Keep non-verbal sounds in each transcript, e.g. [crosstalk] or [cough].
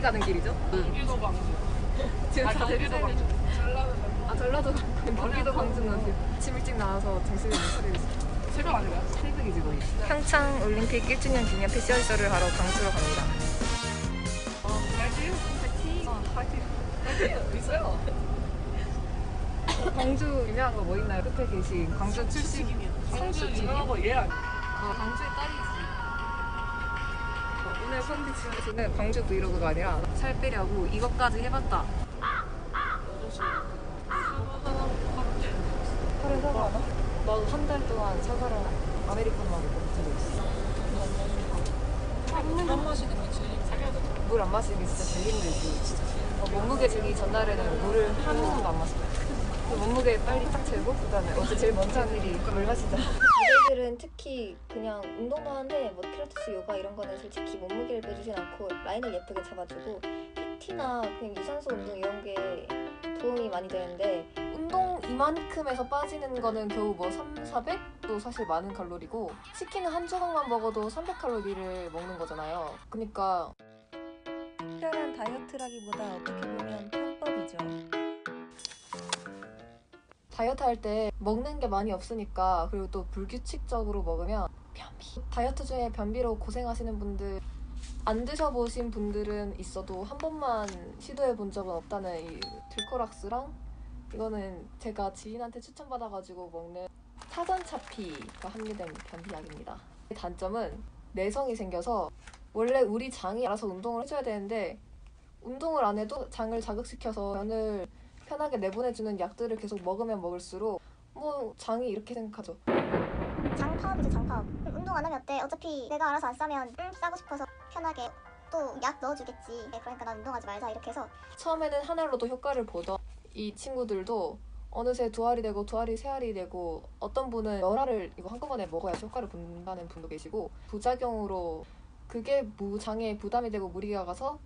어디 가는 길이죠? 경기도 광주. 지금 아, 다들 경기도 광주. 전라도 아 전라도 광주, 경기도 광주는 아침 일찍 나와서 정수리 목소리 새벽 아닌가요? 새벽이지 거의. 평창 올림픽 1주년 기념 패션쇼를 하러 광주로 갑니다. 어, 파이팅. 파이팅! 어, 파이팅. 파이팅. 있어요. [laughs] 광주 유명한 거 뭐 있나요? 끝에 계신 광주 출신 유명한 거얘 아니야? 아, 광주의 딸이지. 어, 오늘 콘텐츠는 광주 브이로그가 아니라 살 빼려고 이것까지 해봤다. 하루에 사과 하나? 나도 한 달 동안 사과랑 아메리카노만 먹고 버티고 있어. 한 마시는 거지. 자기가 물안 마시는 게 진짜 제일 힘들지. 진짜. 어, 몸무게 재기 전날에는 물을 한 모금도 안. 그 몸무게 빨리 딱 재고 그다음에 어제 제일 먼저 한 일이 물 마시자. 특히 그냥 운동도 하는데 뭐 필라테스, 요가 이런 거는 솔직히 몸무게를 빼주진 않고 라인을 예쁘게 잡아주고 PT나 그냥 유산소 운동 이런 게 도움이 많이 되는데 운동 이만큼에서 빠지는 거는 겨우 뭐 3, 400도 사실 많은 칼로리고 치킨은 한 조각만 먹어도 300칼로리를 먹는 거잖아요. 그러니까 특별한 다이어트라기보다 어떻게 보면 편법이죠. 다이어트 할 때 먹는 게 많이 없으니까 그리고 또 불규칙적으로 먹으면 변비. 다이어트 중에 변비로 고생하시는 분들 안 드셔보신 분들은 있어도 한 번만 시도해 본 적은 없다는 이 들코락스랑 이거는 제가 지인한테 추천받아가지고 먹는 사전차피가 함유된 변비약입니다. 단점은 내성이 생겨서 원래 우리 장이 알아서 운동을 해줘야 되는데 운동을 안 해도 장을 자극시켜서 변을 편하게 내보내주는 약들을 계속 먹으면 먹을수록 뭐 장이 이렇게 생각하죠. 장파업이죠 장파업. 운동 안 하면 어때? 어차피 내가 알아서 안 싸면 응 싸고 싶어서 편하게 또 약 넣어주겠지. 네, 그러니까 난 운동하지 말자 이렇게 해서. 처음에는 한 알로도 효과를 보던 이 친구들도 어느새 두 알이 되고 두 알이 세 알이 되고 어떤 분은 열 알을 이거 한꺼번에 먹어야지 효과를 본다는 분도 계시고 부작용으로 그게 무장에 부담이 되고 무리가 가서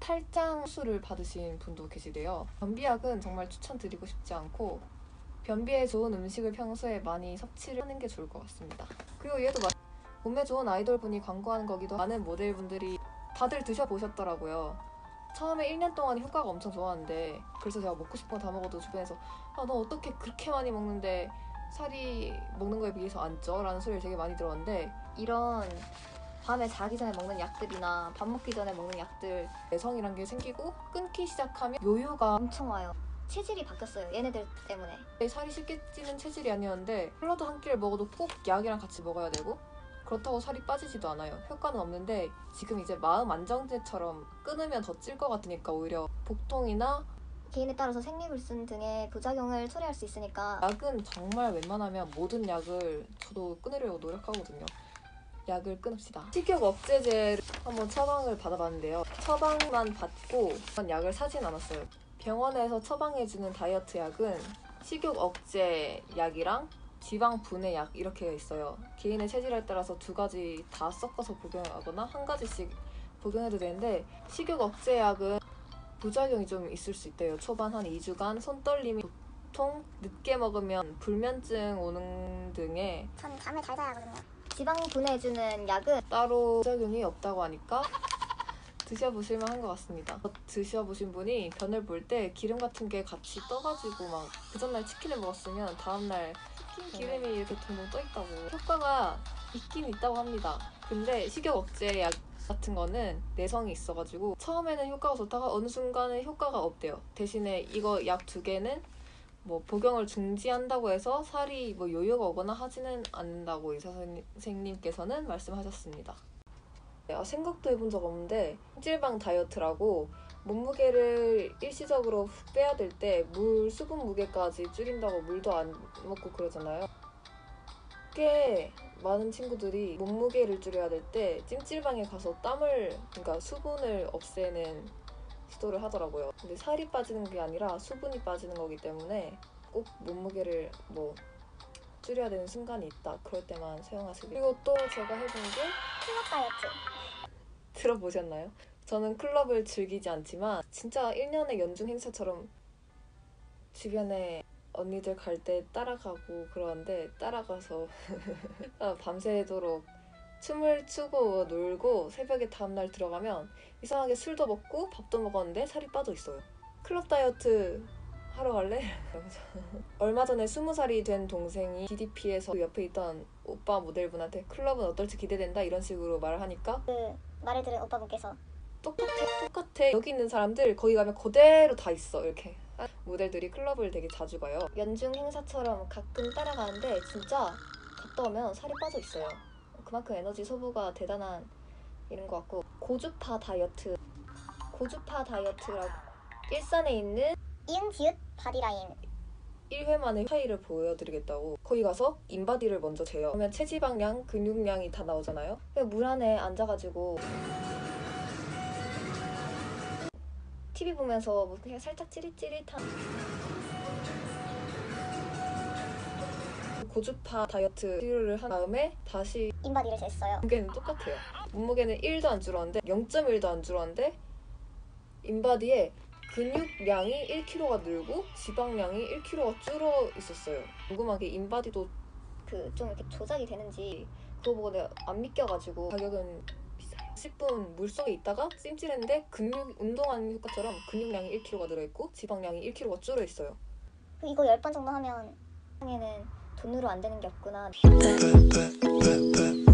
탈장 수술을 받으신 분도 계시대요. 변비약은 정말 추천드리고 싶지 않고 변비에 좋은 음식을 평소에 많이 섭취를 하는 게 좋을 것 같습니다. 그리고 얘도 마- 몸에 좋은 아이돌 분이 광고하는 거기도 많은 모델분들이 다들 드셔보셨더라고요. 처음에 1년 동안 효과가 엄청 좋았는데 그래서 제가 먹고 싶은 거 다 먹어도 주변에서 아 너 어떻게 그렇게 많이 먹는데 살이 먹는 거에 비해서 안 쪄? 라는 소리를 되게 많이 들었는데 이런 밤에 자기 전에 먹는 약들이나 밥 먹기 전에 먹는 약들 내성이란 게 생기고 끊기 시작하면 요요가 엄청 와요. 체질이 바뀌었어요. 얘네들 때문에. 살이 쉽게 찌는 체질이 아니었는데 샐러드 한 끼를 먹어도 꼭 약이랑 같이 먹어야 되고 그렇다고 살이 빠지지도 않아요. 효과는 없는데 지금 이제 마음 안정제처럼 끊으면 더 찔 것 같으니까 오히려 복통이나 개인에 따라서 생리불순 등의 부작용을 초래할 수 있으니까 약은 정말 웬만하면 모든 약을 저도 끊으려고 노력하거든요. 약을 끊읍시다. 식욕 억제제를 한번 처방을 받아봤는데요. 처방만 받고 약을 사진 않았어요. 병원에서 처방해주는 다이어트 약은 식욕 억제 약이랑 지방 분해 약 이렇게 있어요. 개인의 체질에 따라서 두 가지 다 섞어서 복용하거나 한 가지씩 복용해도 되는데 식욕 억제 약은 부작용이 좀 있을 수 있대요. 초반 한 2주간 손떨림이 보통 늦게 먹으면 불면증 오는 등의 전 잠을 잘 자야 하거든요 지방 분해해주는 약은 따로 부작용이 없다고 하니까 드셔보실 만한 것 같습니다. 드셔보신 분이 변을 볼 때 기름 같은 게 같이 떠가지고 막 그 전날 치킨을 먹었으면 다음날 치킨 기름이 이렇게 둥둥 떠 있다고 효과가 있긴 있다고 합니다. 근데 식욕 억제 약 같은 거는 내성이 있어가지고 처음에는 효과가 좋다가 어느 순간은 효과가 없대요. 대신에 이거 약 두 개는 뭐 복용을 중지한다고 해서 살이 뭐 요요가 오거나 하지는 않는다고 의사 선생님께서는 말씀하셨습니다. 아, 생각도 해본 적 없는데 찜질방 다이어트라고 몸무게를 일시적으로 훅 빼야 될 때 물 수분 무게까지 줄인다고 물도 안 먹고 그러잖아요. 꽤 많은 친구들이 몸무게를 줄여야 될 때 찜질방에 가서 땀을 그러니까 수분을 없애는 시도를 하더라고요. 근데 살이 빠지는 게 아니라 수분이 빠지는 거기 때문에 꼭 몸무게를 뭐 줄여야 되는 순간이 있다. 그럴 때만 사용하시길. 그리고 또 제가 해본 게 클럽 다이어트 들어보셨나요? 저는 클럽을 즐기지 않지만 진짜 1년의 연중 행사처럼 주변에 언니들 갈 때 따라가고 그러는데 따라가서 [laughs] 밤새도록 춤을 추고 놀고 새벽에 다음날 들어가면 이상하게 술도 먹고 밥도 먹었는데 살이 빠져 있어요. 클럽 다이어트 하러 갈래? [laughs] 얼마 전에 스무 살이 된 동생이 DDP에서 옆에 있던 오빠 모델분한테 클럽은 어떨지 기대된다 이런 식으로 말을 하니까 그 말을 들은 오빠분께서 똑같아 똑같아 여기 있는 사람들 거기 가면 그대로 다 있어 이렇게 모델들이 클럽을 되게 자주 가요. 연중 행사처럼 가끔 따라가는데 진짜 갔다 오면 살이 빠져 있어요. 그만큼 에너지 소모가 대단한 일인 것 같고 고주파 다이어트 고주파 다이어트라고 일산에 있는 이응 지읒 바디라인 1회 만에 차이를 보여드리겠다고 거기 가서 인바디를 먼저 재요. 그러면 체지방량, 근육량이 다 나오잖아요. 그냥 물 안에 앉아가지고 TV 보면서 뭐 그냥 살짝 찌릿찌릿한 고주파 다이어트 치료를 한 다음에 다시 인바디를 쟀어요. 몸무게는 똑같아요. 몸무게는 1도 안 줄었는데 0.1도 안 줄었는데 인바디에 근육량이 1kg가 늘고 지방량이 1kg가 줄어 있었어요. 궁금한 게 인바디도 그 좀 이렇게 조작이 되는지 그거 보고 내가 안 믿겨가지고 가격은 비싸요. 10분 물속에 있다가 찜질했는데 근육 운동하는 효과처럼 근육량이 1kg가 늘어있고 지방량이 1kg가 줄어 있어요. 그 이거 10번 정도 하면 세상에는 돈으로 안 되는 게 없구나. Pepper,